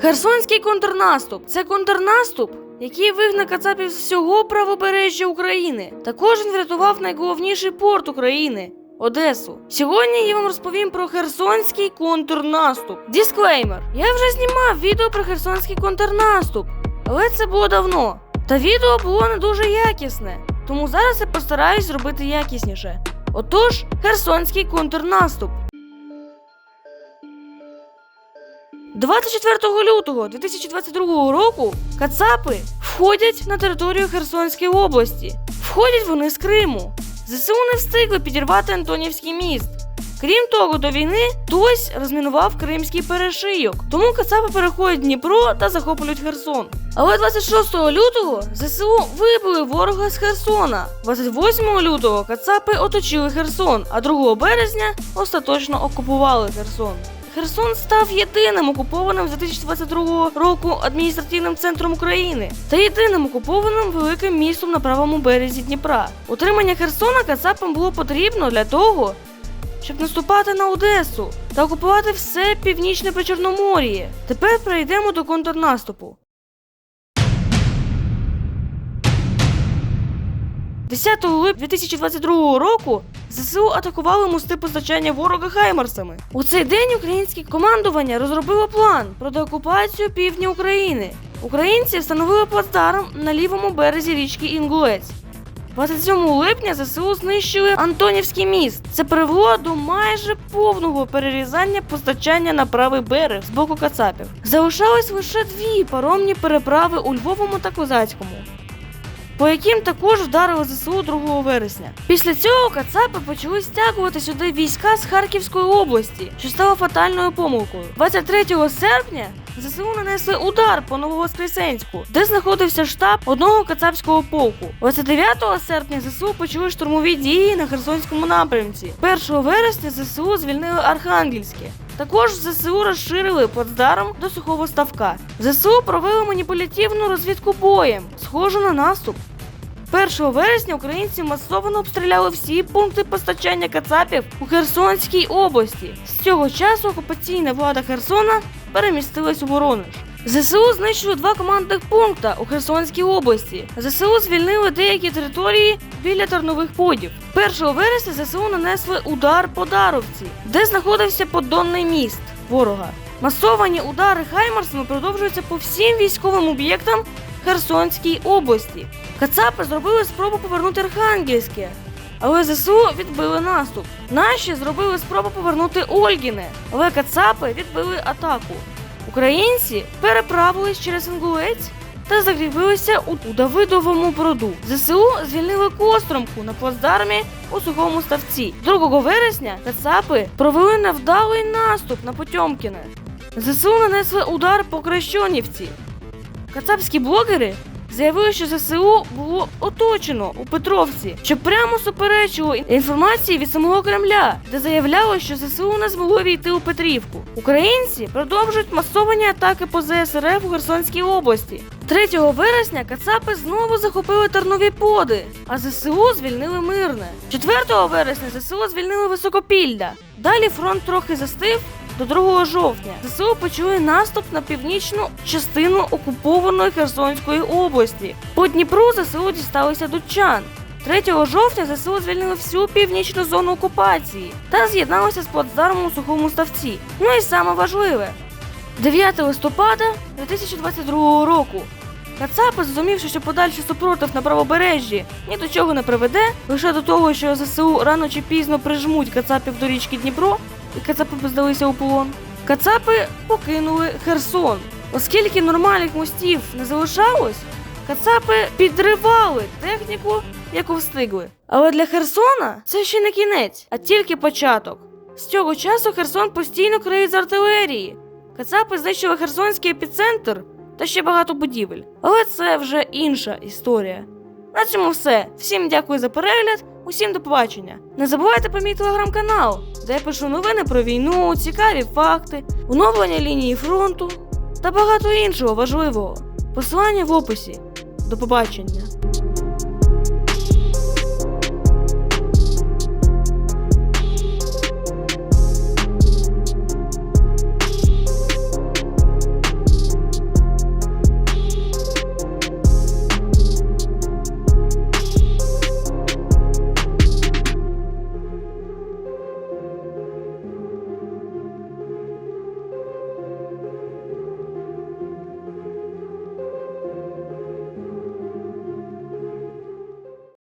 Херсонський контрнаступ це контрнаступ, який вигнав кацапів з всього правобережжя України. Також він врятував найголовніший порт України. Одесу. Сьогодні я вам розповім про херсонський контрнаступ. Дисклеймер. Я вже знімав відео про херсонський контрнаступ, але це було давно. Та відео було не дуже якісне, тому зараз я постараюсь зробити якісніше. Отож, херсонський контрнаступ. 24 лютого 2022 року Кацапи входять на територію Херсонської області. Входять вони з Криму. ЗСУ не встигли підірвати Антонівський міст. Крім того, до війни хтось розмінував кримський перешийок, тому Кацапи переходять Дніпро та захоплюють Херсон. Але 26 лютого ЗСУ вибили ворога з Херсона. 28 лютого Кацапи оточили Херсон, а 2 березня остаточно окупували Херсон. Херсон став єдиним окупованим з 2022 року адміністративним центром України та єдиним окупованим великим містом на правому березі Дніпра. Утримання Херсона Кацапам було потрібно для того, щоб наступати на Одесу та окупувати все північне Причорномор'я. Тепер перейдемо до контрнаступу. 10 липня 2022 року ЗСУ атакували мости постачання ворога хаймарсами. У цей день українське командування розробило план про деокупацію півдня України. Українці встановили плацдарм на лівому березі річки Інгулець. 27 липня ЗСУ знищили Антонівський міст. Це привело до майже повного перерізання постачання на правий берег з боку Кацапів. Залишались лише дві паромні переправи у Львовому та Козацькому по яким також вдарили ЗСУ 2 вересня. Після цього Кацапи почали стягувати сюди війська з Харківської області, що стало фатальною помилкою. 23 серпня ЗСУ нанесли удар по Нововоскресенську, де знаходився штаб одного кацапського полку. 29 серпня ЗСУ почали штурмові дії на Херсонському напрямці. 1 вересня ЗСУ звільнили Архангельське. Також ЗСУ розширили плацдарм до сухого ставка. ЗСУ провели маніпулятивну розвідку боєм, схожу на наступ. 1 вересня українці масово обстріляли всі пункти постачання кацапів у Херсонській області. З цього часу окупаційна влада Херсона перемістилась у Воронеж. ЗСУ знищили два командних пункти у Херсонській області. ЗСУ звільнили деякі території біля Тарнових подів. 1 вересня ЗСУ нанесли удар по Даровці, де знаходився поддонний міст ворога. Масовані удари Хаймарсами продовжуються по всім військовим об'єктам Херсонській області. Кацапи зробили спробу повернути Архангельське, але ЗСУ відбили наступ. Наші зробили спробу повернути Ольгіне, але Кацапи відбили атаку. Українці переправились через Інгулець та загрібилися у Давидовому броду. ЗСУ звільнили Костромку на плацдармі у сухому ставці. 2 вересня Кацапи провели невдалий наступ на Потьомкіне. ЗСУ нанесли удар по Крещонівці. Кацапські блогери заявили, що ЗСУ було оточено у Петровці, що прямо суперечило інформації від самого Кремля, де заявляло, що ЗСУ не змогло війти у Петрівку. Українці продовжують масовані атаки по ЗСРФ у Херсонській області. 3 вересня Кацапи знову захопили Тарнові поди, а ЗСУ звільнили мирне. 4 вересня ЗСУ звільнили Високопілля. Далі фронт трохи застив, до 2 жовтня ЗСУ почали наступ на північну частину окупованої Херсонської області. По Дніпру ЗСУ дісталися дучан. 3 жовтня ЗСУ звільнили всю північну зону окупації та з'єдналися з плацдармом у сухому ставці. Ну і саме важливе 9 листопада 2022 року. Кацапи, зрозумівши, що подальший супротив на правобережжі ні до чого не приведе, лише до того, що ЗСУ рано чи пізно прижмуть Кацапів до річки Дніпро, і Кацапи здалися у полон. Кацапи покинули Херсон. Оскільки нормальних мостів не залишалось, Кацапи підривали техніку, яку встигли. Але для Херсона це ще не кінець, а тільки початок. З цього часу Херсон постійно криють з артилерії. Кацапи знищили Херсонський епіцентр та ще багато будівель. Але це вже інша історія. На цьому все. Всім дякую за перегляд, усім до побачення. Не забувайте про мій телеграм-канал, де я пишу новини про війну, цікаві факти, оновлення лінії фронту та багато іншого важливого. Посилання в описі. До побачення.